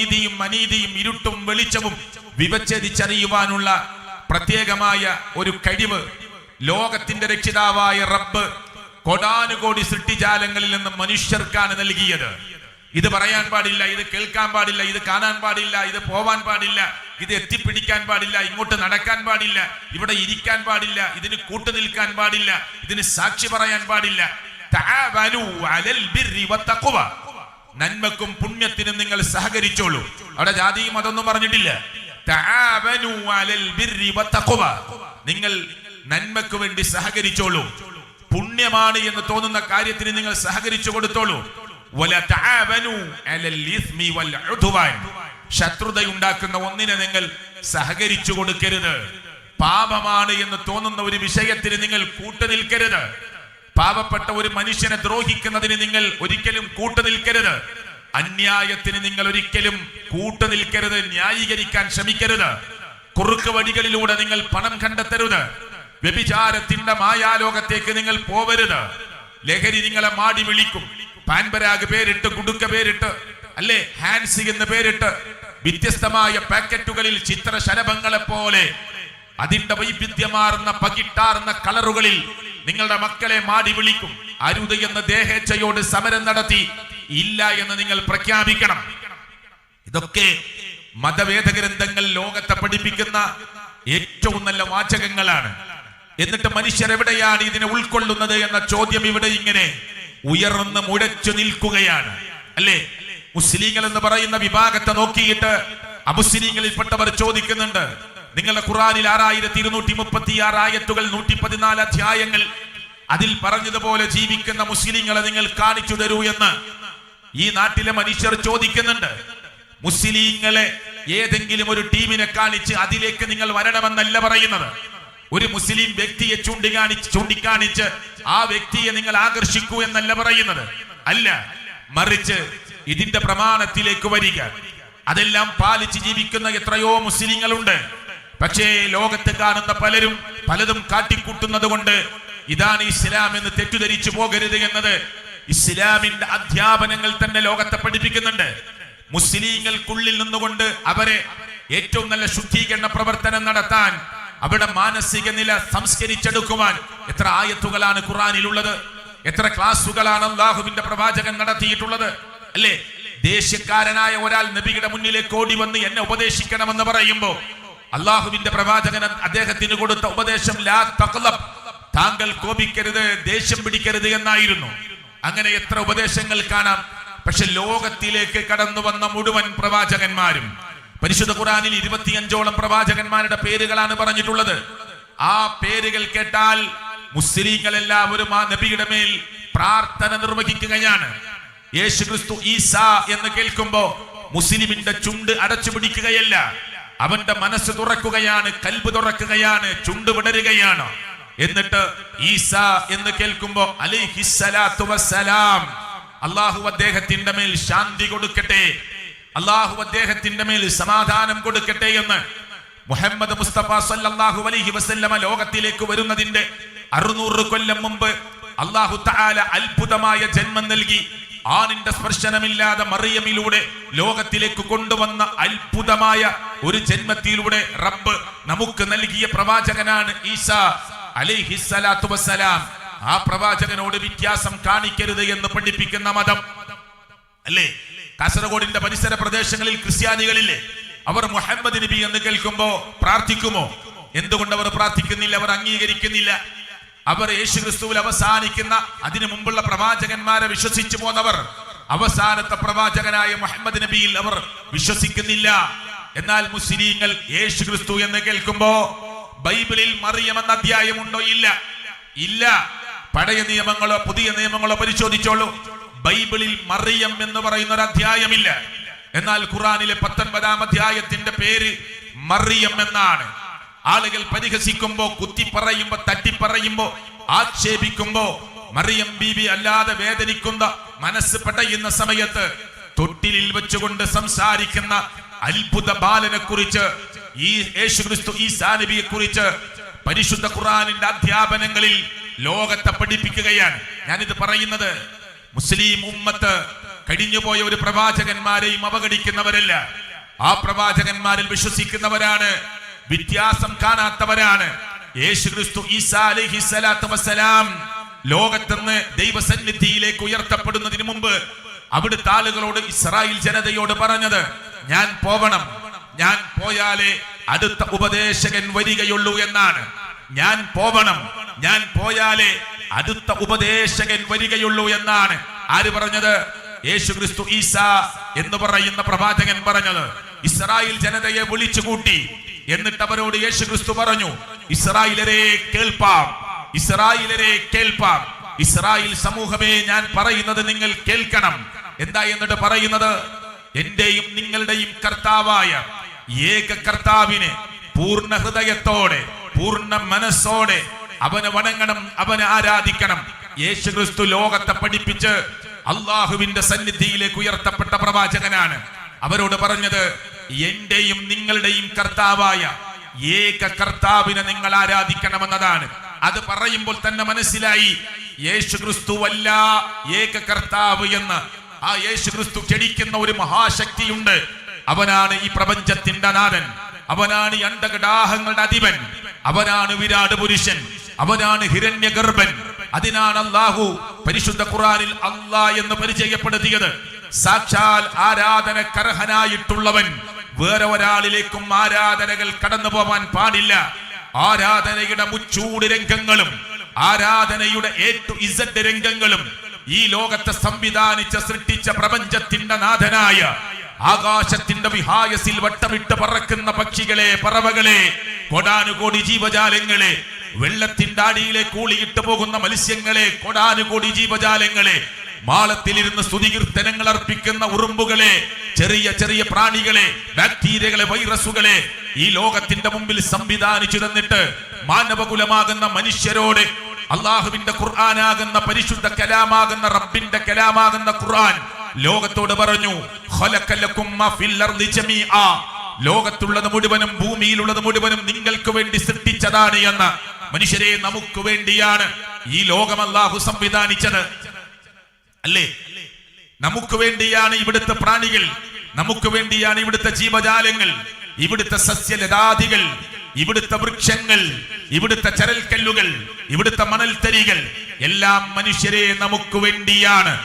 നീതിയും അനീതിയും ഇരുട്ടും വെളിച്ചവും വിവച്ഛേദിച്ചറിയുവാനുള്ള പ്രത്യേകമായ ഒരു കഴിവ് ലോകത്തിന്റെ രക്ഷിതാവായ റബ്ബ് കൊടാനുകോടി സൃഷ്ടിജാലങ്ങളിൽ നിന്ന് മനുഷ്യർക്കാണ് നൽകിയത്. ഇത് പറയാൻ പാടില്ല ഇത് കേൾക്കാൻ പാടില്ല ഇത് കാണാൻ പാടില്ല ഇത് പോവാൻ പാടില്ല ഇത് എത്തിപ്പിടിക്കാൻ പാടില്ല ഇങ്ങോട്ട് നടക്കാൻ പാടില്ല ഇവിടെ ഇരിക്കാൻ പാടില്ല ഇതിന് കൂട്ടു നിൽക്കാൻ പാടില്ല ഇതിന് സാക്ഷി പറയാൻ പാടില്ല. നന്മക്കും പുണ്യത്തിനും നിങ്ങൾ സഹകരിച്ചോളൂ. അവിടെ ജാതിയും അതൊന്നും പറഞ്ഞിട്ടില്ല. നിങ്ങൾ നന്മക്ക് വേണ്ടി സഹകരിച്ചോളൂ. പുണ്യമാണ് എന്ന് തോന്നുന്ന കാര്യത്തിന് നിങ്ങൾ സഹകരിച്ചു കൊടുത്തോളൂ. ശത്രുതയുണ്ടാക്കുന്ന ഒന്നിനെ നിങ്ങൾ സഹകരിച്ചു കൊടുക്കരുത്. പാപമാണ് എന്ന് തോന്നുന്ന ഒരു വിഷയത്തിന് നിങ്ങൾ കൂട്ടുനിൽക്കരുത് പാവപ്പെട്ട ഒരു മനുഷ്യനെ ദ്രോഹിക്കുന്നതിന് നിങ്ങൾ ഒരിക്കലും കൂട്ടു നിൽക്കരുത്. അന്യായത്തിന് നിങ്ങൾ ഒരിക്കലും കൂട്ടു നിൽക്കരുത് ന്യായീകരിക്കാൻ ശ്രമിക്കരുത്. കുറുക്ക് വഴികളിലൂടെ നിങ്ങൾ പണം കണ്ടെത്തരുത്. വ്യഭിചാരത്തിന്റെ മായാലോകത്തേക്ക് നിങ്ങൾ പോവരുത്. ലഹരി നിങ്ങളെ മാടി വിളിക്കും. പാൻപരാഗ് പേരിട്ട് കുടുക്ക പേരിട്ട് അല്ലേ? ഹാൻസി എന്ന് പേരിട്ട് വ്യത്യസ്തമായ പാക്കറ്റുകളിൽ ചിത്ര ചിത്രശലഭങ്ങളെ പോലെ അതിന്റെ വൈവിധ്യമാർന്ന പകിട്ടാർന്ന കളറുകളിൽ നിങ്ങളുടെ മക്കളെ മാടി വിളിക്കും. അരുത് എന്ന ദേഹേച്ഛയോട് സമരം നടത്തി ഇല്ല എന്ന് നിങ്ങൾ പ്രഖ്യാപിക്കണം. ഇതൊക്കെ മതവേദ ഗ്രന്ഥങ്ങൾ ലോകത്തെ പഠിപ്പിക്കുന്ന ഏറ്റവും നല്ല വാചകങ്ങളാണ്. എന്നിട്ട് മനുഷ്യർ എവിടെയാണ് ഇതിനെ ഉൾക്കൊള്ളുന്നത് എന്ന ചോദ്യം ഇവിടെ ഇങ്ങനെ ഉയർന്ന് മുഴച്ചു നിൽക്കുകയാണ്. അല്ലേ? മുസ്ലിങ്ങൾ എന്ന് പറയുന്ന വിഭാഗത്തെ നോക്കിയിട്ട് അമുസ്ലിങ്ങളിൽപ്പെട്ടവർ ചോദിക്കുന്നുണ്ട് നിങ്ങളുടെ ഖുറാനിൽ ആറായിരത്തി ഇരുന്നൂറ്റി മുപ്പത്തി ആറ് ആയത്തുകൾ നൂറ്റി പതിനാല് അധ്യായങ്ങൾ അതിൽ പറഞ്ഞതുപോലെ ജീവിക്കുന്ന മുസ്ലിങ്ങളെ നിങ്ങൾ കാണിച്ചു തരൂ എന്ന് ഈ നാട്ടിലെ മനുഷ്യർ ചോദിക്കുന്നുണ്ട്. മുസ്ലിങ്ങളെ ഏതെങ്കിലും ഒരു ടീമിനെ കാണിച്ച് അതിലേക്ക് നിങ്ങൾ വരണമെന്നല്ല പറയുന്നത്. ഒരു മുസ്ലിം വ്യക്തിയെ ചൂണ്ടിക്കാണിച്ച് ചൂണ്ടിക്കാണിച്ച് ആ വ്യക്തിയെ നിങ്ങൾ ആകർഷിക്കൂ എന്നല്ല പറയുന്നത്. അല്ല മറിച്ച് ഇതിന്റെ പ്രമാണത്തിലേക്ക് വരിക. അതെല്ലാം പാലിച്ച് ജീവിക്കുന്ന എത്രയോ മുസ്ലിങ്ങളുണ്ട്. പക്ഷേ ലോകത്ത് കാണുന്ന പലരും പലതും കാട്ടിക്കൂട്ടുന്നത് കൊണ്ട് ഇതാണ് ഇസ്ലാം എന്ന് തെറ്റിദ്ധരിച്ചു പോകരുത് എന്നത്. ഇസ്ലാമിന്റെ അധ്യാപനങ്ങൾ തന്നെ ലോകത്തെ പഠിപ്പിക്കുന്നുണ്ട്. മുസ്ലിങ്ങൾക്കുള്ളിൽ നിന്നുകൊണ്ട് അവരെ ഏറ്റവും നല്ല ശുദ്ധീകരണ പ്രവർത്തനം നടത്താൻ അവിടെ മാനസിക നില സംസ്കരിച്ചെടുക്കുവാൻ എത്ര ആയത്തുകളാണ് ഖുറാനിലുള്ളത് എത്ര ക്ലാസുകളാണ് അള്ളാഹുവിന്റെ പ്രവാചകൻ നടത്തിയിട്ടുള്ളത്. അല്ലേ? ദേശക്കാരനായ ഒരാൾ നബിയുടെ മുന്നിലേക്ക് ഓടി വന്ന് എന്നെ ഉപദേശിക്കണമെന്ന് പറയുമ്പോ അള്ളാഹുവിന്റെ പ്രവാചകൻ അദ്ദേഹത്തിന് കൊടുത്ത ഉപദേശം ലാ തക്ലബ് താങ്കൾ കോപിക്കരുത് ദേഷ്യം പിടിക്കരുത് എന്നായിരുന്നു. അങ്ങനെ എത്ര ഉപദേശങ്ങൾ കാണാം. പക്ഷെ ലോകത്തിലേക്ക് കടന്നു വന്ന മുഴുവൻ പ്രവാചകന്മാരും പരിശുദ്ധ ഖുറാനിൽ ഇരുപത്തിയഞ്ചോളം പ്രവാചകന്മാരുടെ പേരുകളാണ് പറഞ്ഞിട്ടുള്ളത്. ആ പേരുകൾ കേട്ടാൽ മുസ്ലിങ്ങൾ എല്ലാവരും ആ നബിയുടെ മേൽ പ്രാർത്ഥന നിർവഹിക്കുകയാണ്. യേശു ക്രിസ്തു ഈസ എന്ന് കേൾക്കുമ്പോ മുസ്ലിമിന്റെ ചുണ്ട് അടച്ചു പിടിക്കുകയല്ല അവന്റെ മനസ്സ് തുറക്കുകയാണ് കൽബ് തുറക്കുകയാണ് ചുണ്ട് വിടരുകയാണ്. എന്നിട്ട് ഈസ എന്ന് കേൾക്കുമ്പോ അലിഹിസ്സലാത്തു വസ്സലാം അള്ളാഹു അദ്ദേഹത്തിന്റെ മേൽ ശാന്തി കൊടുക്കട്ടെ അള്ളാഹു അദ്ദേഹത്തിന്റെ മേൽ സമാധാനം കൊടുക്കട്ടെ എന്ന് മുഹമ്മദ് മുസ്തഫ സല്ലല്ലാഹു അലൈഹി വസല്ലമ ലോകത്തിലേക്ക് വരുന്നതിന്റെ അറുന്നൂറ് കൊല്ലം മുമ്പ് അള്ളാഹു തആല അത്ഭുതമായ ജന്മം നൽകി. ആണിന്റെ സ്പർശനമില്ലാതെ മറിയമിലൂടെ ലോകത്തിലേക്ക് കൊണ്ടുവന്ന അത്ഭുതമായ ഒരു ജന്മത്തിലൂടെ റബ്ബ് നമുക്ക് നൽകിയ പ്രവാചകനാണ് ഈസ അലൈഹിസ്സലാത്തു വസ്സലാം. ആ പ്രവാചകനോട് വ്യത്യാസം കാണിക്കരുത് എന്ന് പഠിപ്പിക്കുന്ന മതം. അല്ലേ? കാസർഗോഡിന്റെ പരിസര പ്രദേശങ്ങളിൽ ക്രിസ്ത്യാനികളില്ലേ? അവർ മുഹമ്മദ് നബി എന്ന് കേൾക്കുമ്പോ പ്രാർത്ഥിക്കുമോ? എന്തുകൊണ്ട് അവർ പ്രാർത്ഥിക്കുന്നില്ല? അവർ അംഗീകരിക്കുന്നില്ല? അവർ യേശു ക്രിസ്തുവിൽ അവസാനിക്കുന്ന അതിനു മുമ്പുള്ള പ്രവാചകന്മാരെ വിശ്വസിച്ചു പോന്നവർ അവസാനത്തെ പ്രവാചകനായ മുഹമ്മദ് നബിയിൽ അവർ വിശ്വസിക്കുന്നില്ല. എന്നാൽ മുസ്ലിങ്ങൾ യേശു ക്രിസ്തു എന്ന് കേൾക്കുമ്പോ ബൈബിളിൽ മറിയം എന്ന അധ്യായമുണ്ടോ? ഇല്ല. ഇല്ല. പഴയ നിയമങ്ങളോ പുതിയ നിയമങ്ങളോ പരിശോധിച്ചോളൂ. ബൈബിളിൽ മറിയം എന്ന് പറയുന്ന ഒരു അധ്യായമില്ല. എന്നാൽ ഖുറാനിലെ പത്തൊൻപതാം അധ്യായത്തിന്റെ പേര് മറിയം എന്നാണ്. ആളുകൾ പരിഹസിക്കുമ്പോ കുത്തി പറയുമ്പോ തട്ടിപ്പറയുമ്പോ ആക്ഷേപിക്കുമ്പോ മറിയം ബീവി അല്ലാതെ വേദനിക്കുന്ന മനസ്സ് പടയുന്ന സമയത്ത് തൊട്ടിലിൽ വെച്ചുകൊണ്ട് സംസാരിക്കുന്ന അത്ഭുത ബാലനെ കുറിച്ച് ഈ യേശു ക്രിസ്തു ഈ സാനബിയെ കുറിച്ച് പരിശുദ്ധ ഖുറാനിന്റെ അധ്യാപനങ്ങളിൽ ലോകത്തെ പഠിപ്പിക്കുകയാണ്. ഞാനിത് പറയുന്നത് മുസ്ലിം ഉമ്മത്ത് കഴിഞ്ഞുപോയ ഒരു പ്രവാചകന്മാരെയും അവഗണിക്കുന്നവരല്ല. ആ പ്രവാചകന്മാരിൽ വിശ്വസിക്കുന്നവരാണ് വ്യത്യാസം കാണാത്തവരാണ്. യേശു ക്രിസ്തു ഈസാ അലൈഹിസ്സലാത്തു വസ്സലാം ലോകത്തുനിന്ന് ദൈവസന്നിധിയിലേക്ക് ഉയർത്തപ്പെടുന്നതിന് മുമ്പ് അവിടുത്തെ ആളുകളോട് ഇസ്രായേൽ ജനതയോട് പറഞ്ഞത് ഞാൻ പോവണം. ഞാൻ പോയാലേ അടുത്ത ഉപദേശകൻ വരികയുള്ളൂ എന്നാണ്. ഞാൻ പോവണം. ഞാൻ പോയാലേ അടുത്ത ഉപദേശകൻ വരികയുള്ളൂ എന്നാണ്. ആര് പറഞ്ഞത്? യേശു ക്രിസ്തു ഈസ എന്ന് പറയുന്ന പ്രവാചകൻ പറഞ്ഞത്. ഇസ്രായേൽ ജനതയെ വിളിച്ചുകൂട്ടി എന്നിട്ട് അവരോട് യേശു ക്രിസ്തു പറഞ്ഞു ഇസ്രായേലരെ കേൾപ്പാം ഇസ്രായേലരെ കേൾപ്പാം. ഇസ്രായേൽ സമൂഹമേ ഞാൻ പറയുന്നത് നിങ്ങൾ കേൾക്കണം. എന്താ എന്നിട്ട് പറയുന്നത്? എന്റെയും നിങ്ങളുടെയും കർത്താവായ ഏക കർത്താവിനെ പൂർണ ഹൃദയത്തോടെ പൂർണ മനസ്സോടെ അവനെ വണങ്ങണം അവനെ ആരാധിക്കണം. യേശു ക്രിസ്തു ലോകത്തെ പഠിപ്പിച്ച് അള്ളാഹുവിന്റെ സന്നിധിയിലേക്ക് ഉയർത്തപ്പെട്ട പ്രവാചകനാണ്. അവരോട് പറഞ്ഞത് എന്റെയും നിങ്ങളുടെയും കർത്താവായ ഏക കർത്താവിനെ നിങ്ങൾ ആരാധിക്കണമെന്നതാണ്. അത് പറയുമ്പോൾ തന്നെ മനസ്സിലായി യേശു ക്രിസ്തുവല്ല ഏക കർത്താവ് എന്ന്. ആ യേശു ക്രിസ്തു ക്ഷണിക്കുന്ന ഒരു മഹാശക്തിയുണ്ട്. അവനാണ് ഈ പ്രപഞ്ചത്തിന്റെ നാഥൻ അവനാണ് ഈ അണ്ടകടാഹങ്ങളുടെ അധിപൻ. അവനാണ് വിരാട് പുരുഷൻ. അവനാണ് ഹിരണ്യഗർഭൻ. അതിനാണ് അള്ളാഹു പരിശുദ്ധ ഖുറാനിൽ അള്ളാ എന്ന് പരിചയപ്പെടുത്തിയത്. സാക്ഷാൽ ആരാധനക്കർഹനായിട്ടുള്ളവൻ. വേറെ ഒരാളിലേക്കും ആരാധനകൾ കടന്നു പോവാൻ പാടില്ല. ആരാധനയുടെ മുച്ചൂട് രംഗങ്ങളും ആരാധനയുടെ എ ടു ഇസഡ് രംഗങ്ങളും ഈ ലോകത്തെ സംവിധാനിച്ച സൃഷ്ടിച്ച പ്രപഞ്ചത്തിന്റെ നാഥനായ ആകാശത്തിന്റെ വിഹായസിൽ വട്ടമിട്ട് പറക്കുന്ന പക്ഷികളെ പറവകളെ കൊടാനുകോടി ജീവജാലങ്ങളെ വെള്ളത്തിന്റെ അടിയിലെ കൂളിയിട്ട് പോകുന്ന മത്സ്യങ്ങളെ കൊടാനുകോടി ജീവജാലങ്ങളെ മാളത്തിലിരുന്ന് സ്തുതികീർത്തനങ്ങൾ അർപ്പിക്കുന്ന ഉറുമ്പുകളെ ചെറിയ ചെറിയ പ്രാണികളെ ബാക്ടീരിയകളെ വൈറസുകളെ ഈ ലോകത്തിന്റെ മുമ്പിൽ സംവിധാനിച്ചു തന്നിട്ട് മാനവകുലമാകുന്ന മനുഷ്യരോട് അള്ളാഹുവിന്റെ ഖുർആനാകുന്ന പരിശുദ്ധ കലാമാകുന്ന റബ്ബിന്റെ കലാമാകുന്ന ഖുർആൻ ലോകത്തോട് പറഞ്ഞു. ലോകത്തുള്ളത് മുഴുവനും ഭൂമിയിലുള്ളത് മുഴുവനും നിങ്ങൾക്ക് വേണ്ടി സൃഷ്ടിച്ചതാണ് എന്ന് മനുഷ്യരെ നമുക്ക് വേണ്ടിയാണ് ഈ ലോകം അള്ളാഹു സംവിധാനിച്ചത് അല്ലേ? നമുക്ക് വേണ്ടിയാണ് ഇവിടുത്തെ പ്രാണികൾ. നമുക്ക് വേണ്ടിയാണ് ഇവിടുത്തെ ജീവജാലങ്ങൾ. ഇവിടുത്തെ സസ്യലതാദികൾ. ഇവിടുത്തെ വൃക്ഷങ്ങൾ. ഇവിടുത്തെ ചരൽക്കല്ലുകൾ. ഇവിടുത്തെ മണൽത്തരികൾ. എല്ലാം മനുഷ്യരെ നമുക്ക് വേണ്ടിയാണ്.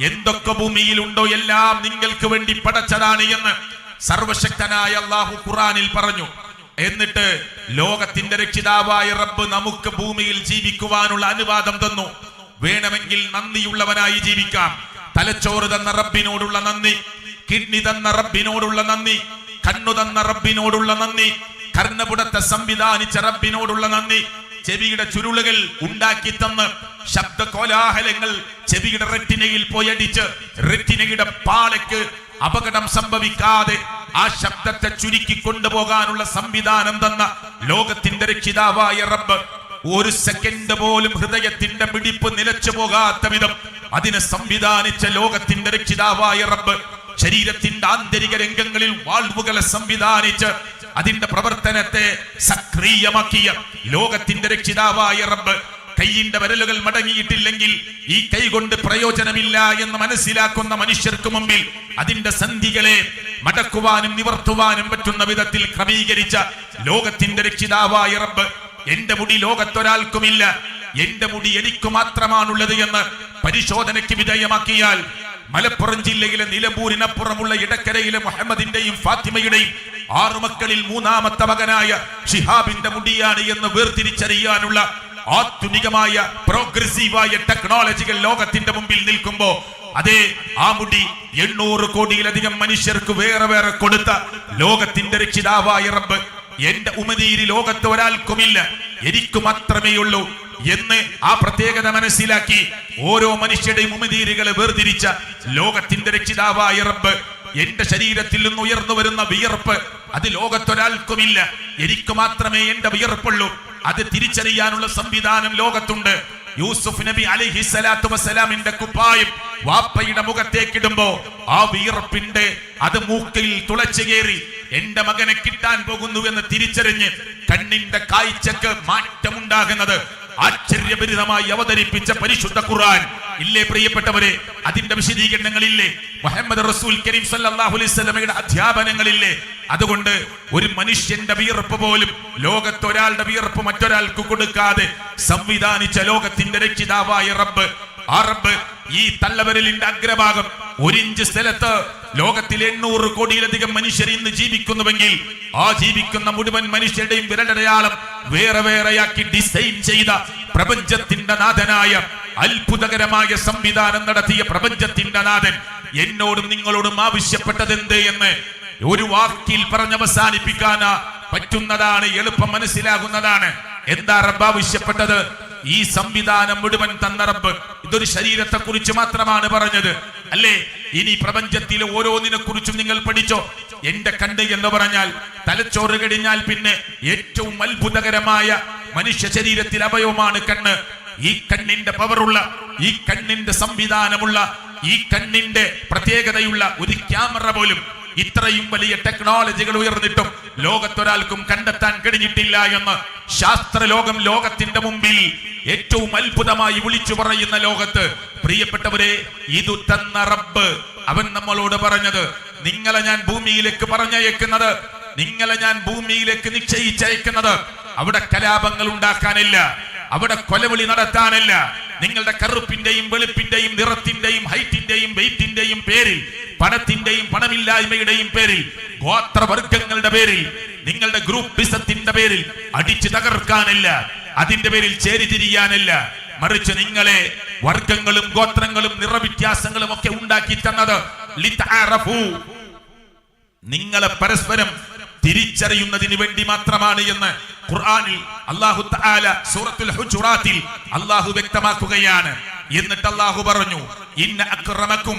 എന്തൊക്കെ ഭൂമിയിലുണ്ടോ എല്ലാം നിങ്ങൾക്ക് വേണ്ടി പടച്ചതാണ് എന്ന് സർവശക്തനായ അള്ളാഹു ഖുറാനിൽ പറഞ്ഞു. എന്നിട്ട് ലോകത്തിന്റെ രക്ഷിതാവായ റബ്ബ് നമുക്ക് ഭൂമിയിൽ ജീവിക്കുവാനുള്ള അനുവാദം തന്നു. വേണമെങ്കിൽ നന്ദിയുള്ളവനായി ജീവിക്കാം. തലച്ചോറ് തന്ന റബ്ബിനോടുള്ള നന്ദി കിഡ്നി തന്ന റബ്ബിനോടുള്ള നന്ദി കണ്ണു തന്ന റബ്ബിനോടുള്ള നന്ദി കർണപുടത്തെ സംവിധാനിച്ച റബ്ബിനോടുള്ള നന്ദി ചെവിയുടെ ചുരുളുകൾ ഉണ്ടാക്കി തന്ന് ശബ്ദ കോലാഹലങ്ങൾ ചെവിയുടെ റെറ്റിനയിൽ പോയടിച്ച് റെറ്റിനയുടെ പാളയ്ക്ക് അപകടം സംഭവിക്കാതെ ആ ശബ്ദത്തെ ചുരുക്കി കൊണ്ടുപോകാനുള്ള സംവിധാനം തന്ന ലോകത്തിന്റെ രക്ഷിതാവായ റബ്ബ് ഒരു സെക്കൻഡ് പോലും ഹൃദയത്തിന്റെ പിടിപ്പ് നിലച്ചു പോകാത്ത വിധം അതിനെ സംവിധാനിച്ച ലോകത്തിന്റെ രക്ഷിതാവായ റബ്ബ് ശരീരത്തിന്റെ ആന്തരിക രംഗങ്ങളിൽ വാൾവുകളെ സംവിധാനിച്ച് അതിന്റെ പ്രവർത്തനത്തെ സക്രിയമാക്കിയ ലോകത്തിന്റെ രക്ഷിതാവായ റബ്ബ് കൈയിന്റെ വിരലുകൾ മടങ്ങിയിട്ടില്ലെങ്കിൽ ഈ കൈ കൊണ്ട് പ്രയോജനമില്ല എന്ന് മനസ്സിലാക്കുന്ന മനുഷ്യർക്ക് മുമ്പിൽ അതിന്റെ സന്ധികളെ മടക്കുവാനും നിവർത്തുവാനും പറ്റുന്ന വിധത്തിൽ ക്രമീകരിച്ച ലോകത്തിന്റെ രക്ഷിതാവായ റബ്ബ് എന്റെ മുടി ലോകത്തൊരാൾക്കുമില്ല. എന്റെ മുടി എനിക്ക് മാത്രമാണുള്ളത് എന്ന് പരിശോധനയ്ക്ക് വിധേയമാക്കിയാൽ മലപ്പുറം ജില്ലയിലെ നിലമ്പൂരിനപ്പുറമുള്ള ഇടക്കരയിലെ മുഹമ്മദിന്റെയും ഫാത്തിമയുടെയും ആറു മക്കളിൽ മൂന്നാമത്തെ മകനായ ഷിഹാബിന്റെ മുടിയാണ് എന്ന് വേർതിരിച്ചറിയാനുള്ള ആധുനികമായ പ്രോഗ്രസീവായ ടെക്നോളജികൾ ലോകത്തിന്റെ മുമ്പിൽ നിൽക്കുമ്പോ അതേ ആ മുടി എണ്ണൂറ് കോടിയിലധികം മനുഷ്യർക്ക് വേറെ വേറെ കൊടുത്ത ലോകത്തിന്റെ രക്ഷിതാവായ റബ്ബ്. എന്റെ ഉമനീരി ലോകത്ത് ഒരാൾക്കുമില്ല. എനിക്ക് മാത്രമേ ഉള്ളൂ എന്ന് ആ പ്രത്യേകത മനസ്സിലാക്കി ഓരോ മനുഷ്യരുടെയും ഉമനീരികളെ വേർതിരിച്ച ലോകത്തിന്റെ രക്ഷിതാവായ റബ്ബ്. എന്റെ ശരീരത്തിൽ നിന്ന് ഉയർന്നു വരുന്ന വിയർപ്പ് അത് ലോകത്തൊരാൾക്കുമില്ല. എനിക്ക് മാത്രമേ എന്റെ വിയർപ്പുള്ളൂ. അത് തിരിച്ചറിയാനുള്ള സംവിധാനം ലോകത്തുണ്ട്. യൂസുഫ് നബി അലൈഹി സ്വലാത്തു വസ്സലാമിന്റെ കുപ്പായം വാപ്പയുടെ മുഖത്തേക്കിടുമ്പോ ആ വിയർപ്പിന്റെ അത് മൂക്കിൽ തുളച്ചു കയറി എന്റെ മകനെ കിട്ടാൻ പോകുന്നു എന്ന് തിരിച്ചറിഞ്ഞ് കണ്ണിന്റെ കാഴ്ചക്ക് മാറ്റമുണ്ടാകുന്നത് ആശ്ചര്യപരിതമായി അവതരിപ്പിച്ച പരിശുദ്ധ ഖുർആൻ. ഇല്ലേ പ്രിയപ്പെട്ടവരെ? അതിന്റെ വിശദീകരണങ്ങളില്ലേ? മുഹമ്മദ് റസൂൽ കരീം സല്ലല്ലാഹു അലൈഹി വസല്ലമയുടെ അധ്യാപനങ്ങളില്ലേ? അതുകൊണ്ട് ഒരു മനുഷ്യന്റെ വിയർപ്പ് പോലും ലോകത്തൊരാളുടെ വിയർപ്പ് മറ്റൊരാൾക്ക് കൊടുക്കാതെ സംവിധാനിച്ച ലോകത്തിന്റെ രക്ഷിതാവായ റബ്ബ് ആ റബ്ബ് ഈ തല്ലവരലിന്റെ അഗ്രഭാഗം. ഒരിഞ്ച് സ്ഥലത്ത് ലോകത്തിൽ എണ്ണൂറ് കോടിയിലധികം മനുഷ്യർ ഇന്ന് ജീവിക്കുന്നുവെങ്കിൽ ആ ജീവിക്കുന്ന മുഴുവൻ മനുഷ്യരുടെയും വിരലടയാളം വേറെ വേറെയാക്കി ഡിസൈൻ ചെയ്ത പ്രപഞ്ചത്തിന്റെ നാഥനായ അത്ഭുതകരമായ സംവിധാനം നടത്തിയ പ്രപഞ്ചത്തിന്റെ നാഥൻ എന്നോടും നിങ്ങളോടും ആവശ്യപ്പെട്ടത് എന്ത് എന്ന് ഒരു വാക്കിൽ പറഞ്ഞവസാനിപ്പിക്കാനാ പറ്റുന്നതാണ് എളുപ്പം മനസ്സിലാകുന്നതാണ്. എന്താ റബ്ബ് ആവശ്യപ്പെട്ടത്? ഈ സംവിധാനം മുഴുവൻ തന്ന റബ്ബ് ഇതൊരു ശരീരത്തെ കുറിച്ച് മാത്രമാണ് പറഞ്ഞത്. അല്ലേ? ഇനി പ്രപഞ്ചത്തിലെ ഓരോന്നിനെ കുറിച്ചും നിങ്ങൾ പഠിച്ചോ? എന്റെ കണ്ണ് എന്ന് പറഞ്ഞാൽ തലച്ചോറ് കഴിഞ്ഞാൽ പിന്നെ ഏറ്റവും അത്ഭുതകരമായ മനുഷ്യ ശരീരത്തിൽ അവയവമാണ് കണ്ണ്. ഈ കണ്ണിന്റെ പവറുള്ള ഈ കണ്ണിന്റെ സംവിധാനമുള്ള ഈ കണ്ണിന്റെ പ്രത്യേകതയുള്ള ഒരു ക്യാമറ പോലും ഇത്രയും വലിയ ടെക്നോളജികൾ ഉയർന്നിട്ടും ലോകത്തൊരാൾക്കും കണ്ടെത്താൻ കഴിഞ്ഞിട്ടില്ല എന്ന് ശാസ്ത്ര ലോകം ലോകത്തിന്റെ മുമ്പിൽ ഏറ്റവും അത്ഭുതമായി വിളിച്ചു പറയുന്ന ലോകത്ത്. പ്രിയപ്പെട്ടവരെ ഇതു തന്ന റബ്ബ്. അവൻ നമ്മളോട് പറഞ്ഞത് നിങ്ങളെ ഞാൻ ഭൂമിയിലേക്ക് പറഞ്ഞയക്കുന്നത് നിങ്ങളെ ഞാൻ ഭൂമിയിലേക്ക് നിശ്ചയിച്ചയക്കുന്നത്. അവിടെ കലാപങ്ങൾ ഉണ്ടാക്കാനില്ല അവിടെ കൊലവിളി നടത്താനല്ല. നിങ്ങളുടെ കറുപ്പിന്റെയും വെളുപ്പിന്റെയും നിറത്തിന്റെയും ഹൈറ്റിന്റെയും വെയിറ്റിന്റെയും പേരിൽ പണത്തിന്റെയും പണമില്ലായ്മയുടെയും പേരിൽ ഗോത്രവർഗങ്ങളുടെ പേരിൽ നിങ്ങളുടെ ഗ്രൂപ്പ് ഗ്രൂപ്പിസത്തിന്റെ പേരിൽ അടിച്ചു തകർക്കാനല്ല അതിന്റെ പേരിൽ ചേരിതിരിയാനല്ല മറിച്ച് നിങ്ങളെ വർഗങ്ങളും ഗോത്രങ്ങളും നിറവ്യത്യാസങ്ങളും ഒക്കെ ഉണ്ടാക്കി തന്നത്. നിങ്ങളെ പരസ്പരം തിരിച്ചറിയുന്നതിന് വേണ്ടി മാത്രമാണ് എന്ന് ഖുർആനിൽ അല്ലാഹു തആല സൂറത്തുൽ ഹുജുറാത്തിൽ അല്ലാഹു വ്യക്തമാക്കുകയാണ് എന്നിട്ട് അല്ലാഹു പറഞ്ഞു ഇന്ന അക്രമക്കും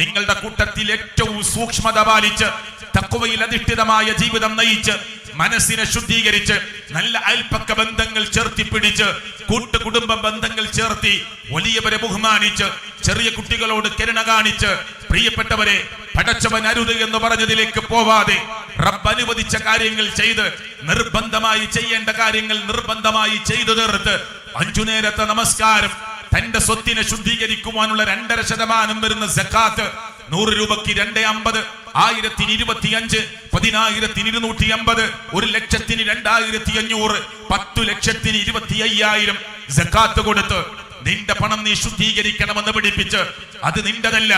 നിങ്ങളുടെ കൂട്ടത്തിൽ ഏറ്റവും സൂക്ഷ്മത പാലിച്ച് തക്കുവയിൽ അധിഷ്ഠിതമായ ജീവിതം നയിച്ച് മനസ്സിനെ ശുദ്ധീകരിച്ച് നല്ല അയൽപ്പക്ക ബന്ധങ്ങൾ ചേർത്തി പിടിച്ച് കൂട്ടുകുടുംബ ബന്ധങ്ങൾ ചേർത്തി വലിയവരെ ബഹുമാനിച്ച് ചെറിയ കുട്ടികളോട് കരുണ കാണിച്ച് പ്രിയപ്പെട്ടവരെ പടച്ചവൻ അരുത് എന്ന് പറഞ്ഞതിലേക്ക് പോവാതെ റബ്ബ് അനുവദിച്ച കാര്യങ്ങൾ ചെയ്ത് നിർബന്ധമായി ചെയ്യേണ്ട കാര്യങ്ങൾ നിർബന്ധമായി ചെയ്തു തീർത്ത് അഞ്ചു നേരത്തെ നമസ്കാരം തന്റെ സ്വത്തിനെ ശുദ്ധീകരിക്കുവാനുള്ള രണ്ടര ശതമാനം വരുന്ന സക്കാത്ത് നൂറ് രൂപയ്ക്ക് രണ്ട് അമ്പത് ആയിരത്തിന് ഇരുപത്തി അഞ്ച് പതിനായിരത്തിന് ഇരുന്നൂറ്റി അമ്പത് ഒരു ലക്ഷത്തിന് രണ്ടായിരത്തി അഞ്ഞൂറ് പത്തു ലക്ഷത്തിന് ഇരുപത്തി അയ്യായിരം സക്കാത്ത് കൊടുത്ത് നിന്റെ പണം നീ ശുദ്ധീകരിക്കണമെന്ന് പിടിപ്പിച്ച് അത് നിന്റെതല്ല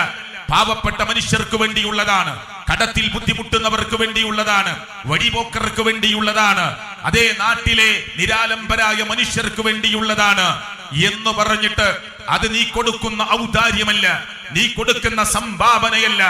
പാവപ്പെട്ട മനുഷ്യർക്ക് വേണ്ടിയുള്ളതാണ് കടത്തിൽ ബുദ്ധിമുട്ടുന്നവർക്ക് വേണ്ടിയുള്ളതാണ് വഴിപോക്കർക്ക് വേണ്ടിയുള്ളതാണ് അതേ നാട്ടിലെ നിരാലംബരായ മനുഷ്യർക്ക് വേണ്ടിയുള്ളതാണ്. എന്ന് പറഞ്ഞിട്ട് അത് നീ കൊടുക്കുന്ന ഔദാര്യമല്ല നീ കൊടുക്കുന്ന സംഭാവനയല്ല.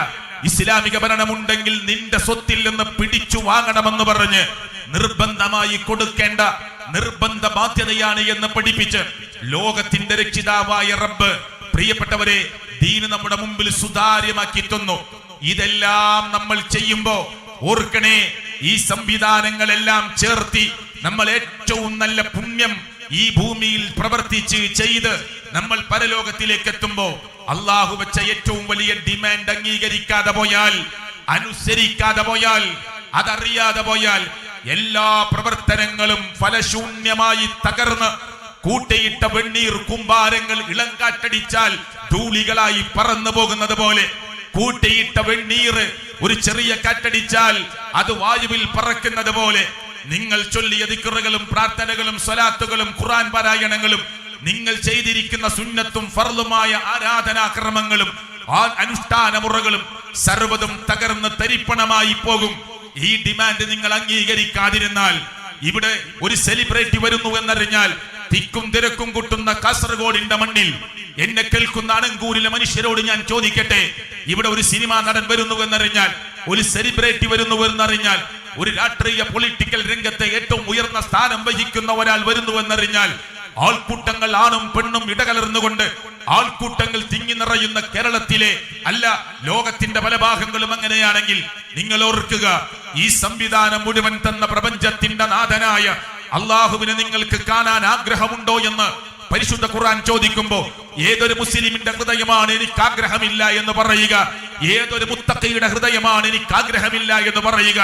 ഇസ്ലാമിക ഭരണമുണ്ടെങ്കിൽ നിന്റെ സ്വത്തിൽ നിന്ന് പിടിച്ചു വാങ്ങണമെന്ന് പറഞ്ഞ് നിർബന്ധമായി കൊടുക്കേണ്ട നിർബന്ധ ബാധ്യതയാണ് എന്ന് പഠിപ്പിച്ച് ലോകത്തിന്റെ രക്ഷിതാവായ റബ്ബ് പ്രിയപ്പെട്ടവരെ ദീന് നമ്മുടെ മുമ്പിൽ സുതാര്യമാക്കി തന്നു. ഇതെല്ലാം നമ്മൾ ചെയ്യുമ്പോ ഓർക്കണേ ഈ സംവിധാനങ്ങളെല്ലാം ചേർത്തി നമ്മൾ ഏറ്റവും നല്ല പുണ്യം ഈ ഭൂമിയിൽ പ്രവർത്തിച്ച് ചെയ്ത് നമ്മൾ പരലോകത്തിലേക്ക് എത്തുമ്പോ അള്ളാഹു വെച്ച ഏറ്റവും വലിയ ഡിമാൻഡ് അംഗീകരിക്കാതെ പോയാൽ അനുസരിക്കാതെ പോയാൽ അതറിയാതെ പോയാൽ എല്ലാ പ്രവർത്തനങ്ങളും ഫലശൂന്യമായി തകർന്ന് കൂട്ടയിട്ട വെണ്ണീർ കുമ്പാരങ്ങൾ ഇളങ്കാറ്റടിച്ചാൽ ധൂളികളായി പറന്നു പോകുന്നത് പോലെ കൂട്ടിയിട്ട വെണ്ണീർ ഒരു ചെറിയ കാറ്റടിച്ചാൽ അത് വായുവിൽ പറക്കുന്നത് പോലെ നിങ്ങൾ ചൊല്ലിയ ദിക്കറുകളും പ്രാർത്ഥനകളും സ്വലാത്തുകളും ഖുറാൻ പാരായണങ്ങളും നിങ്ങൾ ചെയ്തിരിക്കുന്ന സുന്നത്തും ഫർലുമായ ആരാധനാക്രമങ്ങളും അനുഷ്ഠാന മുറകളും സർവതും തകർന്ന് തരിപ്പണമായി പോകും. ഈ ഡിമാൻഡ് നിങ്ങൾ അംഗീകരിക്കാതിരുന്നാൽ ഇവിടെ ഒരു സെലിബ്രിറ്റി വരുന്നു എന്നറിഞ്ഞാൽ തിക്കും തിരക്കും കൂട്ടുന്ന കാസർഗോഡിന്റെ മണ്ണിൽ എന്നെ കേൾക്കുന്ന അണങ്കൂരിലെ മനുഷ്യരോട് ഞാൻ ചോദിക്കട്ടെ ഇവിടെ ഒരു സിനിമാ നടൻ വരുന്നു എന്നറിഞ്ഞാൽ ഒരു സെലിബ്രിറ്റി വരുന്നു എന്നറിഞ്ഞാൽ ഒരു രാഷ്ട്രീയ പൊളിറ്റിക്കൽ രംഗത്തെ ഏറ്റവും ഉയർന്ന സ്ഥാനം വഹിക്കുന്ന ഒരാൾ വരുന്നുവെന്നറിഞ്ഞാൽ ആൾക്കൂട്ടങ്ങൾ ആണും പെണ്ണും ഇടകലർന്നുകൊണ്ട് ആൾക്കൂട്ടങ്ങൾ തിങ്ങി നിറയുന്ന കേരളത്തിലെ അല്ല ലോകത്തിന്റെ പല ഭാഗങ്ങളും അങ്ങനെയാണെങ്കിൽ നിങ്ങൾ ഓർക്കുക ഈ സംവിധാനം മുഴുവൻ തന്ന പ്രപഞ്ചത്തിന്റെ നാഥനായ അള്ളാഹുവിനെ നിങ്ങൾക്ക് കാണാൻ ആഗ്രഹമുണ്ടോ എന്ന് പരിശുദ്ധ ഖുർആൻ ചോദിക്കുമ്പോൾ ഏതൊരു മുസ്ലിമിന്റെ ഹൃദയമാണ് എനിക്ക് ആഗ്രഹമില്ല എന്ന് പറയുക ഏതൊരു മുത്തക്കയുടെ ഹൃദയമാണ് എനിക്ക് ആഗ്രഹമില്ല എന്ന് പറയുക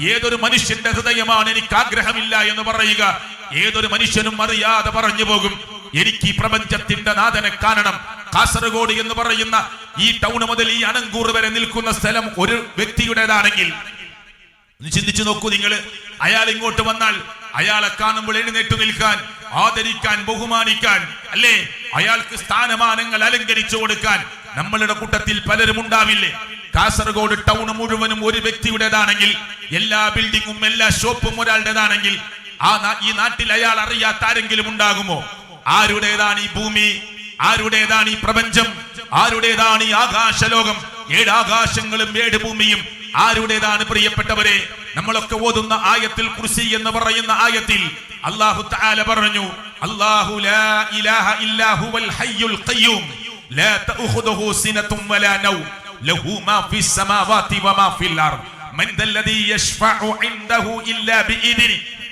ഏതൊരു മനുഷ്യന്റെ ഹൃദയമാണ് എനിക്ക് ആഗ്രഹമില്ല എന്ന് പറയുക? ഏതൊരു മനുഷ്യനും അറിയാതെ പറഞ്ഞു പോകും. എനിക്ക് ഈ പ്രപഞ്ചത്തിന്റെ നാഥനെ കാണണം. കാസർഗോഡ് എന്ന് പറയുന്ന ഈ ടൗൺ മുതൽ ഈ അണങ്കൂർ വരെ നിൽക്കുന്ന സ്ഥലം ഒരു വ്യക്തിയുടേതാണെങ്കിൽ ചിന്തിച്ചു നോക്കൂ നിങ്ങൾ. അയാൾ ഇങ്ങോട്ട് വന്നാൽ അയാളെ കാണുമ്പോൾ എഴുന്നേറ്റ് നിൽക്കാൻ ആദരിക്കാൻ ബഹുമാനിക്കാൻ അല്ലേ? അയാൾക്ക് സ്ഥാനമാനങ്ങൾ അലങ്കരിച്ചു കൊടുക്കാൻ നമ്മളുടെ കൂട്ടത്തിൽ പലരും ഉണ്ടാവില്ലേ കാസർഗോഡ് ടൗൺ മുഴുവനും ഒരു വ്യക്തിയുടേതാണെങ്കിൽ എല്ലാ ബിൽഡിങ്ങും എല്ലാ ഷോപ്പും ഒരാളുടേതാണെങ്കിൽ ആ ഈ നാട്ടിൽ അയാൾ അറിയാത്ത ആരെങ്കിലും ഉണ്ടാകുമോ? ആരുടേതാണ് ഈ ഭൂമി? ആരുടേതാണ് ഈ പ്രപഞ്ചം? ആരുടേതാണ് ഈ ആകാശലോകം? ഏഴ് ആകാശങ്ങളും ഏഴ് ഭൂമിയും. ആരുടേതാണ് പ്രിയപ്പെട്ടവരെ? നമ്മളൊക്കെ ഓതുന്ന ആയത്തിൽ കുർസി എന്ന് പറയുന്ന ആയത്തിൽ അള്ളാഹു തആല പറഞ്ഞു അല്ലാഹു ലാ ഇലാഹ ഇല്ലാ ഹുവൽ ഹയ്യുൽ ഖയ്യൂം. ലാ തഅഖുദുഹു സിനതും വലാ നൗം. ലഹു മാ വമാ ഫിൽ അർദ്. മൻ ഇൻദഹു ഇല്ലാ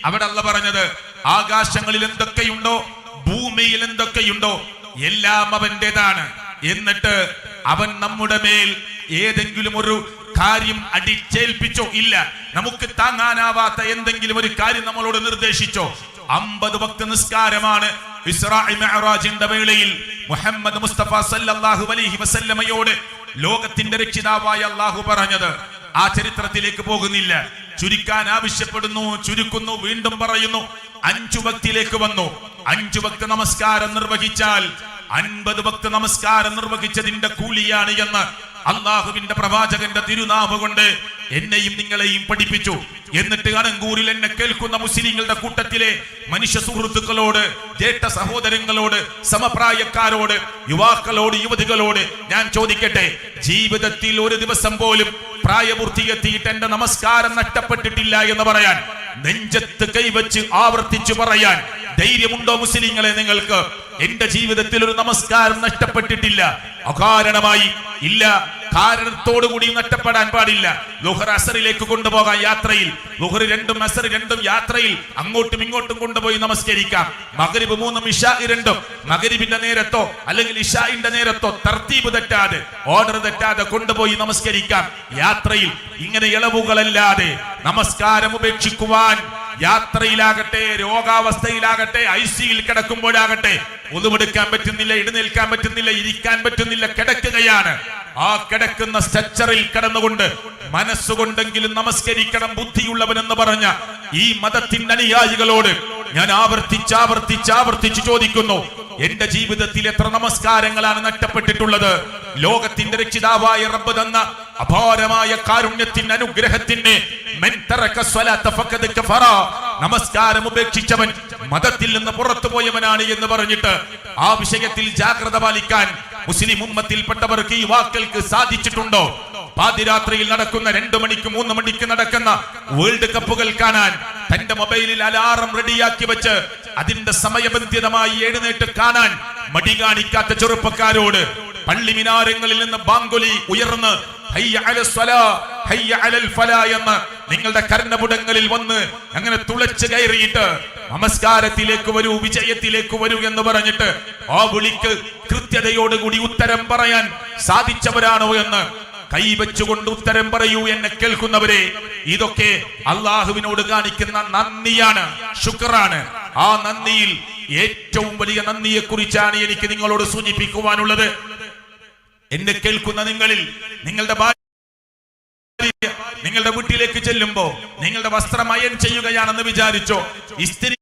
അവിടെ അല്ല പറഞ്ഞത് ആകാശങ്ങളിൽ എന്തൊക്കെയുണ്ടോ ഭൂമിയിൽ എന്തൊക്കെയുണ്ടോ എല്ലാം അവന്റേതാണ്. എന്നിട്ട് അവൻ നമ്മുടെ മേൽ ഏതെങ്കിലും ഒരു കാര്യം അടിച്ചേൽപ്പിച്ചോ? ഇല്ല. നമുക്ക് താങ്ങാനാവാത്ത എന്തെങ്കിലും ഒരു കാര്യം നമ്മളോട് നിർദ്ദേശിച്ചോ? അമ്പത് ഭക്ത നിസ്കാരമാണ് മെഹറാജിന്റെ വേളയിൽ മുഹമ്മദ് മുസ്തഫ സല്ലല്ലാഹു അലൈഹി വസല്ലമയോട് ലോകത്തിന്റെ രക്ഷിതാവായ അള്ളാഹു പറഞ്ഞത് ആ ചരിത്രത്തിലേക്ക് പോകുന്നില്ല. ചുരുക്കാൻ ആവശ്യപ്പെടുന്നു ചുരുക്കുന്നു വീണ്ടും പറയുന്നു. അഞ്ചു ഭക്തിയിലേക്ക് വന്നു. അഞ്ചു ഭക്ത നമസ്കാരം നിർവഹിച്ചാൽ അൻപത് ഭക്ത നമസ്കാരം നിർവഹിച്ചതിന്റെ കൂലിയാണ് എന്ന് അള്ളാഹുവിന്റെ പ്രവാചകന്റെ തിരുനാമ കൊണ്ട് എന്നെയും നിങ്ങളെയും പഠിപ്പിച്ചു. എന്നിട്ട് അണങ്കൂരിൽ എന്നെ കേൾക്കുന്ന മുസ്ലിങ്ങളുടെ കൂട്ടത്തിലെ മനുഷ്യ സുഹൃത്തുക്കളോട് ജേട്ട സഹോദരങ്ങളോട് സമപ്രായക്കാരോട് യുവാക്കളോട് യുവതികളോട് ഞാൻ ചോദിക്കട്ടെ ജീവിതത്തിൽ ഒരു ദിവസം പോലും പ്രായപൂർത്തിയെത്തിയിട്ട് എന്റെ നമസ്കാരം നഷ്ടപ്പെട്ടിട്ടില്ല എന്ന് പറയാൻ നെഞ്ചത്ത് കൈവച്ച് ആവർത്തിച്ചു പറയാൻ ധൈര്യമുണ്ടോ മുസ്ലിങ്ങളെ നിങ്ങൾക്ക്? എന്റെ ജീവിതത്തിൽ ഒരു നമസ്കാരം നഷ്ടപ്പെട്ടിട്ടില്ല. അകാരണമായി ഇല്ല. കാരണത്തോടു കൂടി നഷ്ടപ്പെടാൻ പാടില്ല. ലുഹർ അസറിലേക്ക് കൊണ്ടുപോകാൻ യാത്രയിൽ ലുഹർ രണ്ടും അസർ രണ്ടും യാത്രയിൽ അങ്ങോട്ടും ഇങ്ങോട്ടും കൊണ്ടുപോയി നമസ്കരിക്കാം. മകരിബ് മൂന്നും ഇഷാ രണ്ടും. മകരിബിന്റെ നേരത്തോ അല്ലെങ്കിൽ ഇഷായിന്റെ നേരത്തോ തർത്തീബ് തെറ്റാതെ ഓർഡർ തെറ്റാതെ കൊണ്ടുപോയി നമസ്കരിക്കാം. യാത്രയിൽ ഇങ്ങനെ ഇളവുകളല്ലാതെ നമസ്കാരം ഉപേക്ഷിക്കുവാൻ യാത്രയിലാകട്ടെ രോഗാവസ്ഥയിലാകട്ടെ ഐ സിയിൽ കിടക്കുമ്പോഴാകട്ടെ ഒതുമെടുക്കാൻ പറ്റുന്നില്ല എഴുന്നേൽക്കാൻ പറ്റുന്നില്ല ഇരിക്കാൻ പറ്റുന്നില്ല കിടക്കുകയാണ്. ആ കിടക്കുന്ന സ്ട്രക്ചറിൽ കിടന്നുകൊണ്ട് മനസ്സുകൊണ്ടെങ്കിലും നമസ്കരിക്കണം ബുദ്ധിയുള്ളവനെന്ന് പറഞ്ഞ ഈ മതത്തിന്റെ അനുയായികളോട് ഞാൻ ആവർത്തിച്ച് ആവർത്തിച്ച് ആവർത്തിച്ച് ചോദിക്കുന്നു എന്റെ ജീവിതത്തിൽ എത്ര നമസ്കാരങ്ങളാണ് നഷ്ടപ്പെട്ടിട്ടുള്ളത്? ലോകത്തിന്റെ രക്ഷിതാവായ റബ്ബ് തന്ന അപാരമായ കാരുണ്യത്തിന്റെ അനുഗ്രഹത്തിന്. നമസ്കാരം ഉപേക്ഷിച്ചവൻ മതത്തിൽ നിന്ന് പുറത്തു പോയവനാണ് എന്ന് പറഞ്ഞിട്ട് ആ വിഷയത്തിൽ ജാഗ്രത പാലിക്കാൻ മുസ്ലിം ഉമ്മത്തിൽപ്പെട്ടവർക്ക് ഈ വാക്കൾക്ക് സാധിച്ചിട്ടുണ്ടോ പാതിരാത്രിയിൽ നടക്കുന്ന രണ്ടു മണിക്ക് മൂന്ന് മണിക്ക് നടക്കുന്ന വേൾഡ് കപ്പുകൾ കാണാൻ തന്റെ മൊബൈലിൽ അലാറം റെഡിയാക്കി വെച്ച് അതിന്റെ സമയബന്ധിതമായി എഴുന്നേറ്റ് കാണാൻ മടി കാണിക്കാത്ത ചെറുപ്പക്കാരോട് പള്ളി മിനാരങ്ങളിൽ നിന്ന് ബാങ്കുലി ഉയർന്ന് എന്ന് നിങ്ങളുടെ കർണപുടങ്ങളിൽ വന്ന് അങ്ങനെ തുളച്ചു കയറിയിട്ട് നമസ്കാരത്തിലേക്ക് വരൂ വിജയത്തിലേക്ക് വരൂ എന്ന് പറഞ്ഞിട്ട് ആ വിളിക്ക് കൃത്യതയോടുകൂടി ഉത്തരം പറയാൻ സാധിച്ചവരാണോ എന്ന് കൈവച്ചുകൊണ്ട് ഉത്തരം പറയൂ എന്നെ കേൾക്കുന്നവരെ. ഇതൊക്കെ അള്ളാഹുവിനോട് കാണിക്കുന്ന നന്ദിയാണ് ശുക്രാണ്. ആ നന്ദിയിൽ ഏറ്റവും വലിയ നന്ദിയെ കുറിച്ചാണ് എനിക്ക് നിങ്ങളോട് സൂചിപ്പിക്കുവാനുള്ളത്. എന്നെ കേൾക്കുന്ന നിങ്ങളിൽ നിങ്ങളുടെ നിങ്ങളുടെ വീട്ടിലേക്ക് ചെല്ലുമ്പോ നിങ്ങളുടെ വസ്ത്രം അയൺ ചെയ്യുകയാണെന്ന് വിചാരിച്ചോ? ഇസ്തിരി